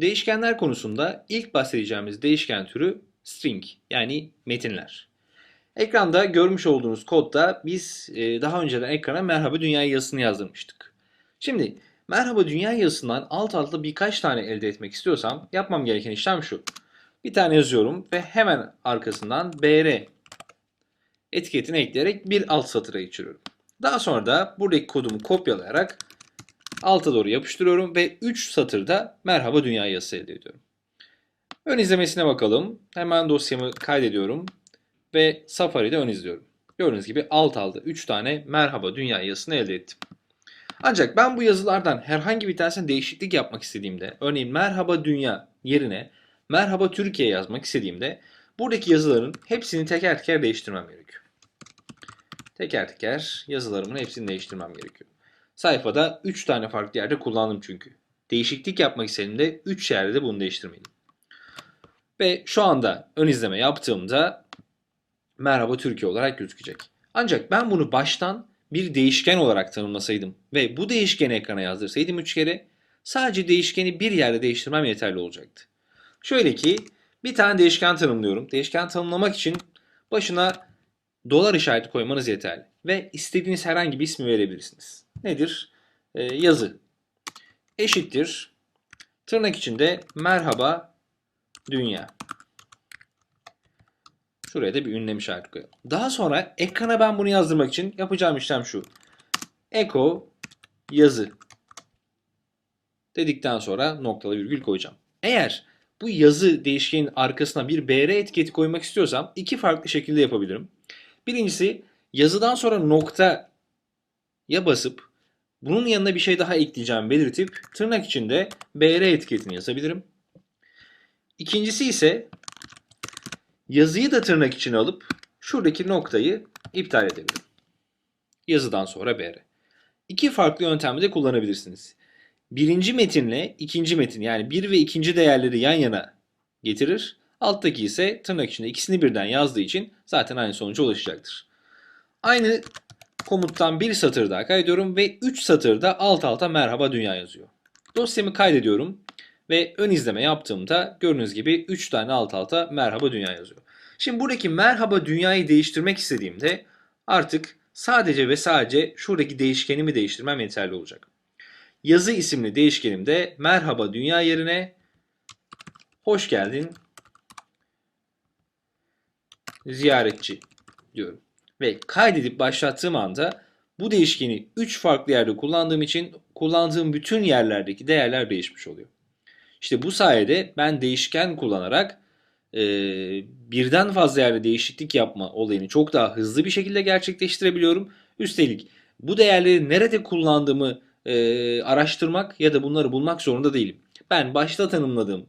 Değişkenler konusunda ilk bahsedeceğimiz değişken türü string yani metinler. Ekranda görmüş olduğunuz kodda biz e, daha önceden ekrana merhaba dünya yazısını yazdırmıştık. Şimdi merhaba dünya yazısından alt alta birkaç tane elde etmek istiyorsam yapmam gereken işlem şu. Bir tane yazıyorum ve hemen arkasından br etiketini ekleyerek bir alt satıra geçiriyorum. Daha sonra da buradaki kodumu kopyalayarak alta doğru yapıştırıyorum ve 3 satırda merhaba dünya yazısı elde ediyorum. Ön izlemesine bakalım. Hemen dosyamı kaydediyorum ve Safari'de ön izliyorum. Gördüğünüz gibi alt alta 3 tane merhaba dünya yazısını elde ettim. Ancak ben bu yazılardan herhangi bir tanesine değişiklik yapmak istediğimde, örneğin merhaba dünya yerine merhaba Türkiye yazmak istediğimde buradaki yazıların hepsini teker teker değiştirmem gerekiyor. Teker teker yazılarımın hepsini değiştirmem gerekiyor. Sayfada 3 tane farklı yerde kullandım çünkü. Değişiklik yapmak istediğimde 3 yerde de bunu değiştirmeliyim. Ve şu anda ön izleme yaptığımda merhaba Türkiye olarak gözükecek. Ancak ben bunu baştan bir değişken olarak tanımlasaydım ve bu değişkeni ekrana yazdırsaydım 3 kere sadece değişkeni bir yerde değiştirmem yeterli olacaktı. Şöyle ki bir tane değişken tanımlıyorum. Değişken tanımlamak için başına dolar işareti koymanız yeterli. Ve istediğiniz herhangi bir ismi verebilirsiniz. Nedir? Ee, yazı. Eşittir. Tırnak içinde merhaba dünya. Şuraya da bir ünlem işareti koyalım. Daha sonra ekrana ben bunu yazdırmak için yapacağım işlem şu. Echo yazı dedikten sonra noktalı virgül koyacağım. Eğer bu yazı değişkenin arkasına bir br etiketi koymak istiyorsam iki farklı şekilde yapabilirim. Birincisi yazıdan sonra nokta ya basıp bunun yanına bir şey daha ekleyeceğim belirtip tırnak içinde br etiketini yazabilirim. İkincisi ise yazıyı da tırnak içine alıp şuradaki noktayı iptal edebilirim. Yazıdan sonra br. İki farklı yöntemde de kullanabilirsiniz. Birinci metinle ikinci metin yani bir ve ikinci değerleri yan yana getirir. Alttaki ise tırnak içinde ikisini birden yazdığı için zaten aynı sonuca ulaşacaktır. Aynı komuttan bir satır daha kaydediyorum ve 3 satırda alt alta merhaba dünya yazıyor. Dosyamı kaydediyorum ve ön izleme yaptığımda gördüğünüz gibi 3 tane alt alta merhaba dünya yazıyor. Şimdi buradaki merhaba dünyayı değiştirmek istediğimde artık sadece ve sadece şuradaki değişkenimi değiştirmem yeterli olacak. Yazı isimli değişkenimde merhaba dünya yerine hoş geldin ziyaretçi diyorum. Ve kaydedip başlattığım anda bu değişkeni 3 farklı yerde kullandığım için kullandığım bütün yerlerdeki değerler değişmiş oluyor. İşte bu sayede ben değişken kullanarak e, birden fazla yerde değişiklik yapma olayını çok daha hızlı bir şekilde gerçekleştirebiliyorum. Üstelik bu değerleri nerede kullandığımı e, araştırmak ya da bunları bulmak zorunda değilim. Ben başta tanımladığım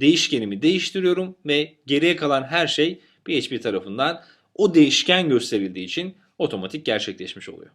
değişkenimi değiştiriyorum ve geriye kalan her şey PHP tarafından o değişken gösterildiği için otomatik gerçekleşmiş oluyor.